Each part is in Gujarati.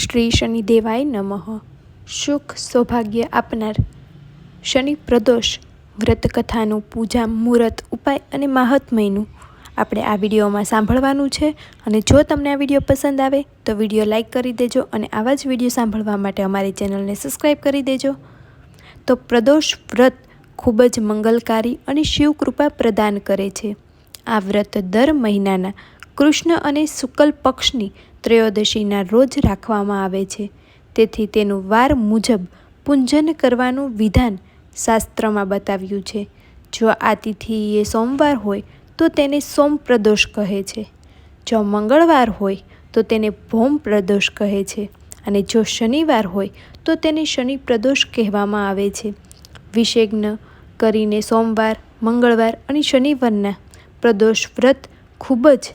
શ્રી શનિદેવાય નમઃ. સુખ સૌભાગ્ય આપનાર શનિ પ્રદોષ વ્રતકથાનું પૂજા મુહૂર્ત ઉપાય અને મહાત્મયનું આપણે આ વિડીયોમાં સાંભળવાનું છે અને જો તમને આ વીડિયો પસંદ આવે તો વીડિયો લાઇક કરી દેજો અને આવા જ વીડિયો સાંભળવા માટે અમારી ચેનલને સબસ્ક્રાઈબ કરી દેજો. તો પ્રદોષ વ્રત ખૂબ જ મંગલકારી અને શિવકૃપા પ્રદાન કરે છે. આ વ્રત દર મહિનાના કૃષ્ણ અને શુક્લ પક્ષની ત્રયોદશીના રોજ રાખવામાં આવે છે. તેથી તેનું વાર મુજબ પૂંજન કરવાનું વિધાન શાસ્ત્રમાં બતાવ્યું છે. જો આ તિથિ એ સોમવાર હોય, તો તેને સોમ પ્રદોષ કહે છે. જો મંગળવાર હોય, તો તેને ભૌમ પ્રદોષ કહે છે. અને જો શનિવાર હોય, તો તેને શનિ પ્રદોષ કહેવામાં આવે છે. વિષેજ્ઞ કરીને સોમવાર, મંગળવાર અને શનિવારના પ્રદોષ વ્રત ખૂબ જ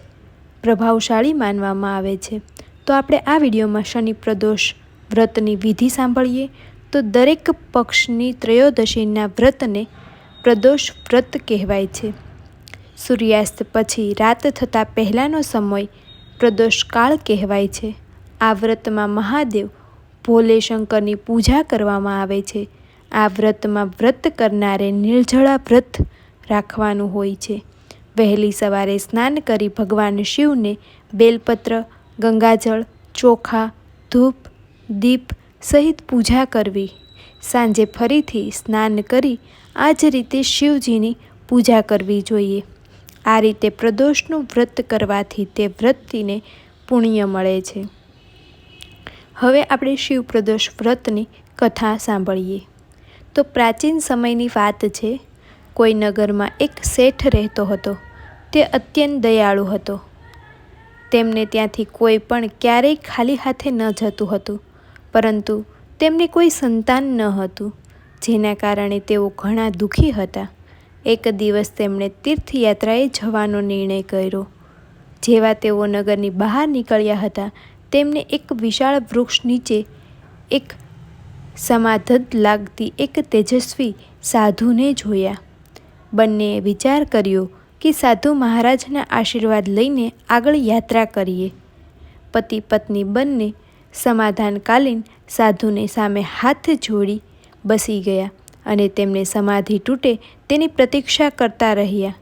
પ્રભાવશાળી માનવામાં આવે છે. તો આપણે આ વિડીયોમાં શનિ પ્રદોષ વ્રતની વિધિ સાંભળીએ. તો દરેક પક્ષની ત્રયોદશીના વ્રતને પ્રદોષ વ્રત કહેવાય છે. સૂર્યાસ્ત પછી રાત થતાં પહેલાંનો સમય પ્રદોષ કાળ કહેવાય છે. આ વ્રતમાં મહાદેવ ભોલે શંકરની પૂજા કરવામાં આવે છે. આ વ્રતમાં વ્રત કરનારે નિર્જળા વ્રત રાખવાનું હોય છે. વહેલી સવારે સ્નાન કરી ભગવાન શિવને બેલપત્ર, ગંગાજળ, ચોખા, ધૂપ, દીપ સહિત પૂજા કરવી. સાંજે ફરીથી સ્નાન કરી આ જ રીતે શિવજીની પૂજા કરવી જોઈએ. આ રીતે પ્રદોષનું વ્રત કરવાથી તે વ્રતિને પુણ્ય મળે છે. હવે આપણે શિવ પ્રદોષ વ્રતની કથા સાંભળીએ. તો પ્રાચીન સમયની વાત છે, કોઈ નગરમાં એક શેઠ રહેતો હતો. તે અત્યંત દયાળુ હતો. તેમને ત્યાંથી કોઈ પણ ક્યારેય ખાલી હાથે ન જતું હતું, પરંતુ તેમને કોઈ સંતાન ન હતું, જેના કારણે તેઓ ઘણા દુઃખી હતા. એક દિવસ તેમણે તીર્થયાત્રાએ જવાનો નિર્ણય કર્યો. જેવા તેઓ નગરની બહાર નીકળ્યા હતા, તેમને એક વિશાળ વૃક્ષ નીચે એક સમાધદ લાગતી એક તેજસ્વી સાધુને જોયા. બંનેએ વિચાર કર્યો કે સાધુ મહારાજના આશીર્વાદ લઈને આગળ યાત્રા કરીએ. પતિ પત્ની બંને સમાધાનકાલીન સાધુને સામે હાથ જોડી બસી ગયા અને તેમને સમાધિ તૂટે તેની પ્રતીક્ષા કરતા રહ્યા.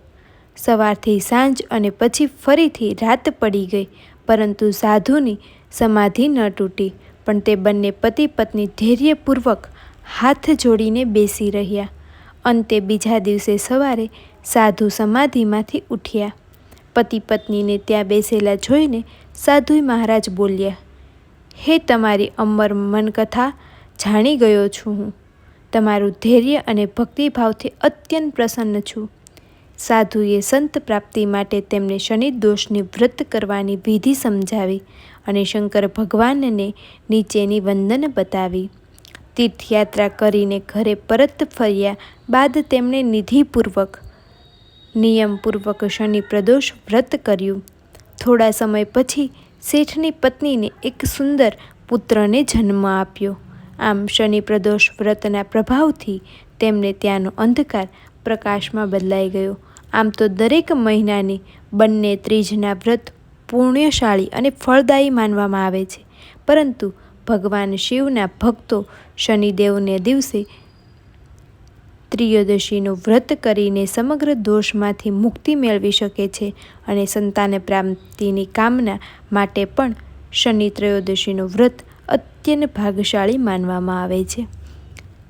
સવારથી સાંજ અને પછી ફરીથી રાત પડી ગઈ, પરંતુ સાધુની સમાધિ ન તૂટી, પણ તે બંને પતિ પત્ની ધૈર્યપૂર્વક હાથ જોડીને બેસી રહ્યા. અંતે બીજા દિવસે સવારે સાધુ સમાધિમાંથી ઉઠ્યા. પતિ પત્નીને ત્યાં બેસેલા જોઈને સાધુ મહારાજ બોલ્યા, હે તમારી અમર મનકથા, જાણી ગયો છું હું. તમારું ધૈર્ય અને ભક્તિભાવથી અત્યંત પ્રસન્ન છું. સાધુએ સંત પ્રાપ્તિ માટે તેમને શનિ દોષની વ્રત કરવાની વિધિ સમજાવી અને શંકર ભગવાનને નીચેની વંદન બતાવી. તીર્થયાત્રા કરીને ઘરે પરત ફર્યા બાદ તેમણે નિધિપૂર્વક, નિયમપૂર્વક શનિ પ્રદોષ વ્રત કર્યું. થોડા સમય પછી શેઠની પત્નીને એક સુંદર પુત્રને જન્મ આપ્યો. આમ શનિ પ્રદોષ વ્રતના પ્રભાવથી તેમને ત્યાંનો અંધકાર પ્રકાશમાં બદલાઈ ગયો. આમ તો દરેક મહિનાની બંને ત્રીજના વ્રત પુણ્યશાળી અને ફળદાયી માનવામાં આવે છે. પરંતુ ભગવાન શિવના ભક્તો શનિદેવને દિવસે ત્રિયોદશીનું વ્રત કરીને સમગ્ર દોષમાંથી મુક્તિ મેળવી શકે છે અને સંતાન પ્રાપ્તિની કામના માટે પણ શનિ ત્રયોદશીનું વ્રત અત્યંત ભાગશાળી માનવામાં આવે છે.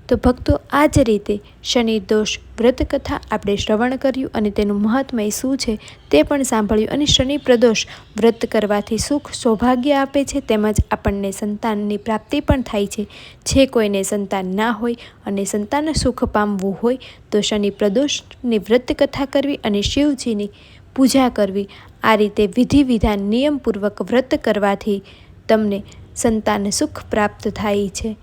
તો ભક્તો આ જ રીતે શનિ દોષ વ્રતકથા આપણે શ્રવણ કર્યું અને તેનું મહત્મય શું છે તે પણ સાંભળ્યું અને શનિ પ્રદોષ વ્રત કરવાથી સુખ, સૌભાગ્ય આપે છે તેમજ આપણને સંતાનની પ્રાપ્તિ પણ થાય છે. જે કોઈને સંતાન ના હોય અને સંતાન સુખ પામવું હોય તો શનિ પ્રદોષની વ્રતકથા કરવી અને શિવજીની પૂજા કરવી, આ રીતે વિધિ વિધાન નિયમપૂર્વક વ્રત કરવાથી તમને સંતાન સુખ પ્રાપ્ત થાય છે.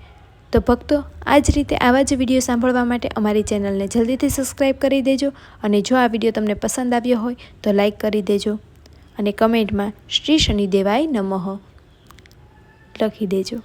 તો ભક્તો આ જ રીતે આવા જ વીડિયો સાંભળવા માટે અમારી ચેનલને જલ્દીથી સબસ્ક્રાઈબ કરી દેજો અને જો આ વીડિયો તમને પસંદ આવ્યો હોય, તો લાઈક કરી દેજો અને કમેન્ટમાં શ્રી શનિદેવાય નમઃ લખી દેજો.